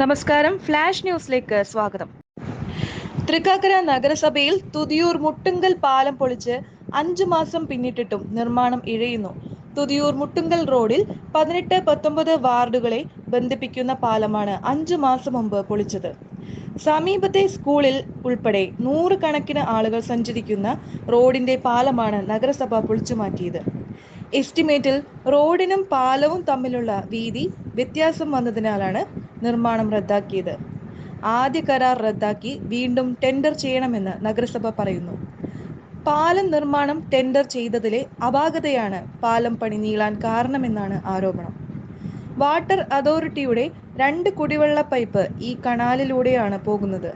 നമസ്കാരം. ഫ്ലാഷ് ന്യൂസിലേക്ക് സ്വാഗതം. തൃക്കാക്കര നഗരസഭയിൽ തുതിയൂർ മുട്ടുങ്കൽ പാലം പൊളിച്ച് അഞ്ചു മാസം പിന്നിട്ടിട്ടും നിർമ്മാണം ഇഴയുന്നു. തുതിയൂർ മുട്ടുങ്കൽ റോഡിൽ പതിനെട്ട് പത്തൊമ്പത് വാർഡുകളെ ബന്ധിപ്പിക്കുന്ന പാലമാണ് അഞ്ചു മാസം മുമ്പ് പൊളിച്ചത്. സമീപത്തെ സ്കൂളിൽ ഉൾപ്പെടെ നൂറുകണക്കിന് ആളുകൾ സഞ്ചരിക്കുന്ന റോഡിന്റെ പാലമാണ് നഗരസഭ പൊളിച്ചു മാറ്റിയത്. എസ്റ്റിമേറ്റിൽ റോഡിനും പാലവും തമ്മിലുള്ള വീതി വ്യത്യാസം വന്നതിനാലാണ് നിർമ്മാണം റദ്ദാക്കിയത്. ആദ്യ കരാർ റദ്ദാക്കി വീണ്ടും ടെൻഡർ ചെയ്യണമെന്ന് നഗരസഭ പറയുന്നു. പാലം നിർമ്മാണം ടെൻഡർ ചെയ്തതിലെ അപാകതയാണ് പാലം പണി നീളാൻ കാരണമെന്നാണ് ആരോപണം. വാട്ടർ അതോറിറ്റിയുടെ രണ്ട് കുടിവെള്ള പൈപ്പ് ഈ കനാലിലൂടെയാണ് പോകുന്നത്.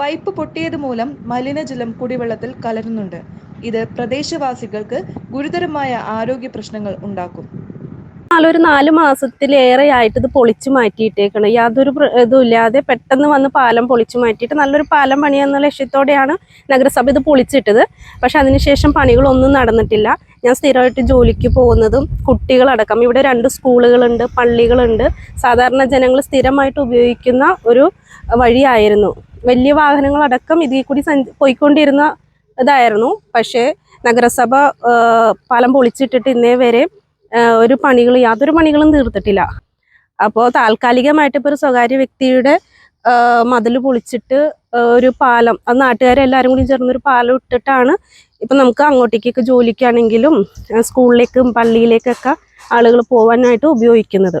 പൈപ്പ് പൊട്ടിയത് മൂലം മലിനജലം കുടിവെള്ളത്തിൽ കലരുന്നുണ്ട്. ഇത് പ്രദേശവാസികൾക്ക് ഗുരുതരമായ ആരോഗ്യ പ്രശ്നങ്ങൾ ഉണ്ടാക്കും. നാലൊരു നാല് മാസത്തിലേറെ ആയിട്ട് ഇത് പൊളിച്ചു മാറ്റിയിട്ടേക്കണം. യാതൊരു ഇതും ഇല്ലാതെ പെട്ടെന്ന് വന്ന് പാലം പൊളിച്ചു മാറ്റിയിട്ട് നല്ലൊരു പാലം പണിയെന്ന ലക്ഷ്യത്തോടെയാണ് നഗരസഭ ഇത് പൊളിച്ചിട്ടത്. പക്ഷെ അതിനുശേഷം പണികളൊന്നും നടന്നിട്ടില്ല. ഞാൻ സ്ഥിരമായിട്ട് ജോലിക്ക് പോകുന്നതും കുട്ടികളടക്കം. ഇവിടെ രണ്ട് സ്കൂളുകളുണ്ട് പള്ളികളുണ്ട്. സാധാരണ ജനങ്ങൾ സ്ഥിരമായിട്ട് ഉപയോഗിക്കുന്ന ഒരു വഴിയായിരുന്നു. വലിയ വാഹനങ്ങളടക്കം ഇതിൽ കൂടി പോയിക്കൊണ്ടിരുന്ന ഇതായിരുന്നു. പക്ഷേ നഗരസഭ പാലം പൊളിച്ചിട്ടിട്ട് ഇന്നേ വരെ ആ, ഒരു പണികൾ യാതൊരു പണികളും തീർത്തിട്ടില്ല. അപ്പോൾ താൽക്കാലികമായിട്ട് ഇപ്പോൾ ഒരു സ്വകാര്യ വ്യക്തിയുടെ മതിൽ പൊളിച്ചിട്ട് ഒരു പാലം അത് നാട്ടുകാരെല്ലാവരും കൂടി ചേർന്നൊരു പാലം ഇട്ടിട്ടാണ് ഇപ്പം നമുക്ക് അങ്ങോട്ടേക്കൊക്കെ ജോലിക്കാണെങ്കിലും സ്കൂളിലേക്കും പള്ളിയിലേക്കൊക്കെ ആളുകൾ പോകാനായിട്ട് ഉപയോഗിക്കുന്നത്.